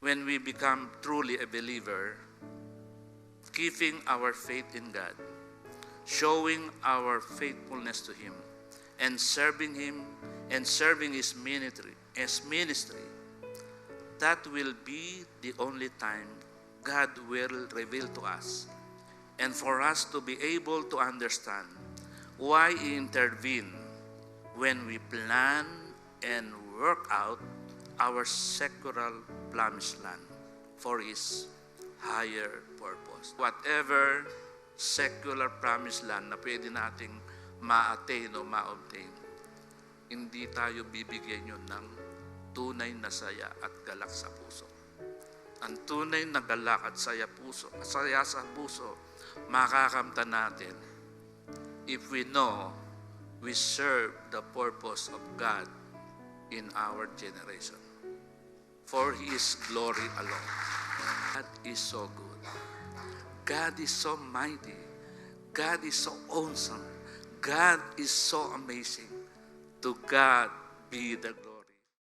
when we become truly a believer, keeping our faith in God, showing our faithfulness to Him, and serving Him and serving His ministry, His ministry, that will be the only time God will reveal to us. And for us to be able to understand why He intervened when we plan and work out our secular promised land for His higher purpose. Whatever secular promised land na pwede nating ma-attain o ma-obtain, hindi tayo bibigyan yun ng tunay na saya at galak sa puso. Ang tunay na galak at saya puso, saya sa puso, makakamta natin if we know we serve the purpose of God in our generation for His glory alone. God is so good. God is so mighty. God is so awesome. God is so amazing. To God be the glory.